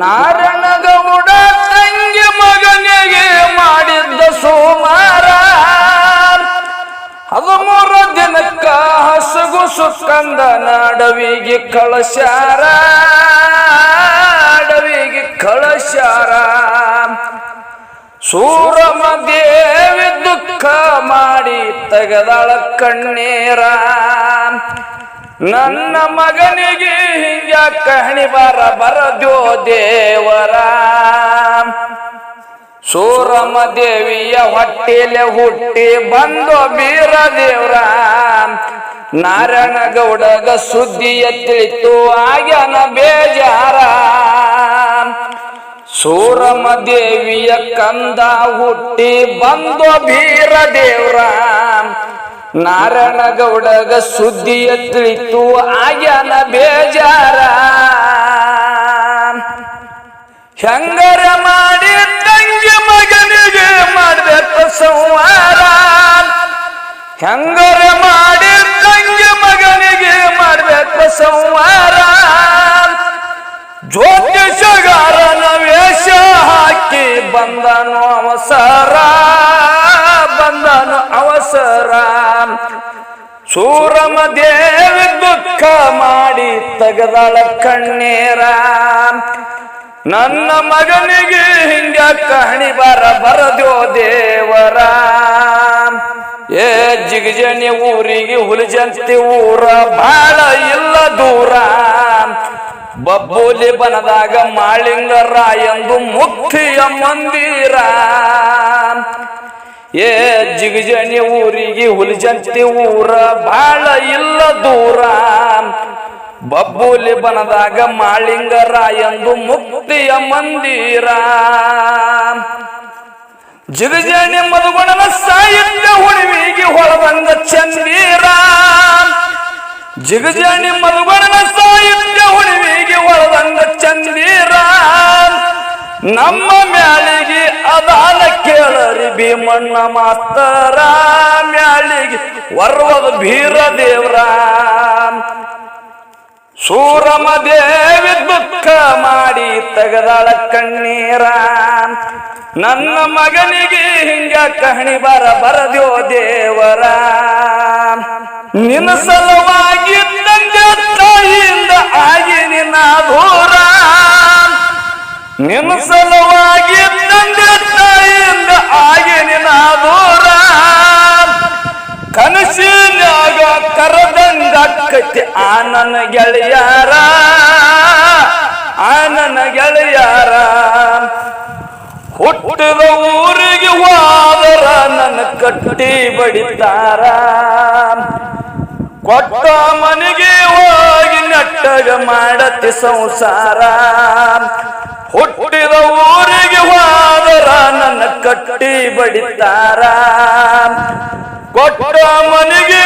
ನಾರಣಗೌಡ ತಂಗಿ ಮಗನಿಗೆ ಮಾಡಿದ್ದ ಸೋಮಾರ. ಹದಿಮೂರ ದಿನಕ್ಕ ಹಸುಗು ಸುಕ್ಕಂದ ನಾಡವಿಗೆ ಕಳಶಾರ ಅಡವಿಗೆ ಕಳಶಾರ ಸೂರಮ ದೇವಿ ದುಃಖ ಮಾಡಿ ತೆಗೆದಳ ಕಣ್ಣೀರ. ನನ್ನ ಮಗನಿಗೆ ಹಿಂಗ ಕಹಣಿ ಬರ ಬರದ್ಯೋ ದೇವರ? ಸೂರಮ ದೇವಿಯ ಹೊಟ್ಟೆಲೆ ಹುಟ್ಟಿ ಬಂದು ಬೀರ ದೇವ್ರ? ನಾರಾಯಣ ಗೌಡಗ ಸುದ್ದಿಯ ತಿಳಿತು, ಆಗ್ಯಾನ ಬೇಜಾರ? ಸೂರಮ ದೇವಿಯ ಕಂದ ಹುಟ್ಟಿ ಬಂದು ಬೀರ ದೇವ್ರ? ನಾರಾಯಣ ಗೌಡಗ ಸುದ್ದಿಯ ತಿಳಿತು ಆಗ್ಯಾನ ಬೇಜಾರ. ಹೆಂಗರ ಮಾಡಿ ತಂಗಿ ಮಗನಿಗೆ ಮಾಡಬೇಕು ಸಂವಾರ. ಹೆಂಗರ ಮಾಡಿ ತಂಗಿ ಮಗನಿಗೆ ಮಾಡ್ಬೇಕು ಸಂವಾರ. ಜ್ಯೋತಿಷಗಾರನ ವೇಷ ಹಾಕಿ ಬಂದನು ಅವಸರ. ಅವಸರ ಸೂರಮ ದೇವಿ ದುಃಖ ಮಾಡಿ ತೆಗೆದಳ ಕಣ್ಣೀರ. ನನ್ನ ಮಗನಿಗೆ ಹಿಂಗ ಕಹಣಿ ಬರ ಬರದ್ಯೋ ದೇವರ. ಏ ಜಿಗಜನಿ ಊರಿಗೆ ಹುಲಿಜಂತಿ ಊರ ಬಾಳ ಇಲ್ಲ ದೂರ. ಬಬ್ಬೂಲಿ ಬನದಾಗ ಮಾಳಿಂಗರ ಎಂದು ಮುಕ್ತಿಯ ಮಂದಿರ. ಏ ಜಿಗಜನಿ ಊರಿಗೆ ಹುಲಿಜಂತಿ ಊರ, ಬಾಳ ಇಲ್ಲ ದೂರ. ಬಬ್ಬುಲಿ ಬನದಾಗ ಮಾಳಿಂಗರ ಎಂದು ಮುಕ್ತಿಯ ಮಂದಿರ. ಜಿಗಜಾಣಿ ಮಧುಗುಣನ ಸಾಹಿತ್ಯ ಹುಡುವಿಗೆ ಹೊಳಬಂದ ಚಂದೀರ. ಜಿಗಜಾಣಿ ಮಧುಗುಣನ ಭೀಮಣ್ಣ ಮಾಸ್ತರ ಮ್ಯಾಲಿಗೆ ವರ್ವದ ಭೀರ ದೇವ್ರ. ಸೂರಮ ದೇವಿ ದುಃಖ ಮಾಡಿ ತೆಗೆದಾಳ ಕಣ್ಣೀರ. ನನ್ನ ಮಗನಿಗೆ ಹಿಂಗ ಕಹಣಿ ಬರ ಬರದ್ಯೋ ದೇವರ. ನಿನ್ನ ಸಲುವಾಗಿ ತಂದೆ ತಾಯಿಯಿಂದ ಆಗಿ ನಿನ್ನ ದೂರ. ನಿನ್ನ ಸಲುವಾಗಿ ತಂದೆ ತಾಯಿಯಿಂದ ಆಗಿ ದೂರ ಕನಸಿನ್ಯಾಗ ಕರದಂಗ ಕತ್ತಿ ಆನನ ಗೆಳೆಯಾರ. ಆನನ ಗೆಳೆಯಾರ. ಹುಟ್ಟಿದ ಊರಿಗೆ ಹೋದರ ನನ್ನ ಕಟ್ಟಿ ಬಡಿತಾರ. ಕೊಟ್ಟ ಮನೆಗೆ ಹೋಗಿ ನಟ್ಟಗ ಮಾಡತಿ ಸಂಸಾರ. ಕಟ್ಟಿ ಬಡಿತಾರ. ಕೊಟ್ಟ ಮನೆಗೆ